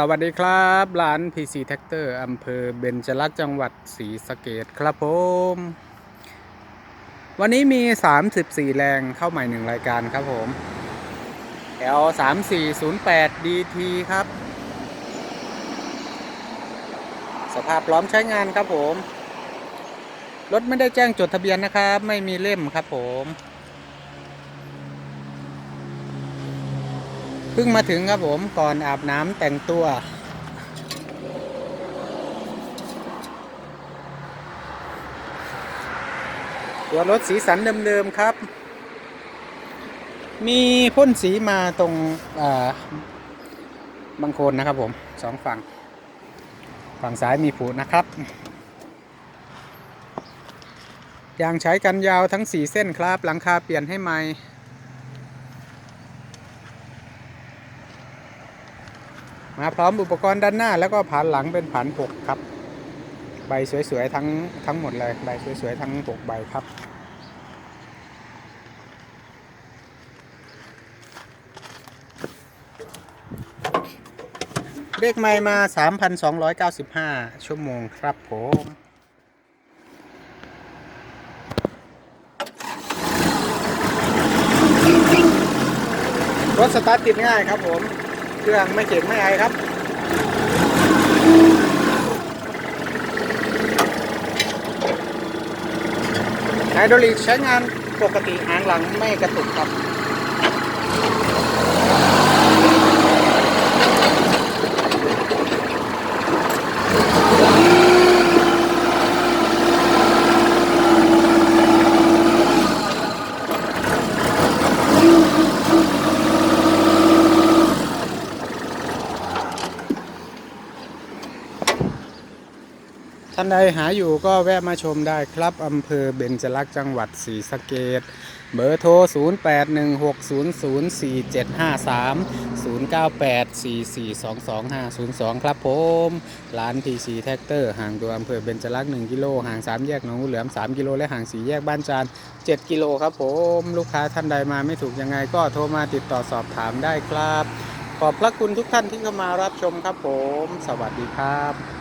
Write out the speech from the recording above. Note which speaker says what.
Speaker 1: สวัสดีครับร้าน PC t r a c t o r อำเภอเบญจลักษณ์จังหวัดศรีสะเกดครับผม วันนี้มี 34 แรงเข้าใหม่หนึ่งรายการครับผม L 3 4 0 8 DT ครับ สภาพพร้อมใช้งานครับผม รถไม่ได้แจ้งจดทะเบียนนะครับ ไม่มีเล่มครับผม พิ่งมาถึงครับผมก่อนอาบน้ำแต่งตัว ตัวรถสีสันเดิมๆครับ มีพ่นสีมาตรงบางโคนนะครับผมสองฝั่ง ฝั่งซ้ายมีผูนะครับ ยางใช้กันยาวทั้ง 4 เส้นครับ หลังคาเปลี่ยนให้ใหม่ มาพร้อมอุปกรณ์ด้านหน้าแล้วก็ผานหลังเป็นผานหกครับ ใบสวยๆทั้งทั้งหมดเลยใบสวยๆทั้งหกใบครับเรียกไม่มา 3,295 ชั่วโมงครับผมรถสตาร์ทติดง่ายครับผม เครื่องไม่เจ็บไม่ไอครับไฮดรอลิกใช้งานปกติหางหลังไม่กระตุกครับ ท่านใดหาอยู่ก็แวะมาชมได้ครับอำเภอเบญจลักษณ์จังหวัดศรีสะเกดเบอร์โทร 0816004753 0984422502 ครับผม ร้าน TC t r a c t o r ห่างตัวอำเภอเบญจลักษณ์1กิโลห่าง 3 แยกหนองเหลือม 3 กิโล และห่าง 4 แยกบ้านจาน 7 กิโลครับผม ลูกค้าท่านใดมาไม่ถูกยังไงก็โทรมาติดต่อสอบถามได้ครับ ขอบพระคุณทุกท่านที่เข้ามารับชมครับผม สวัสดีครับ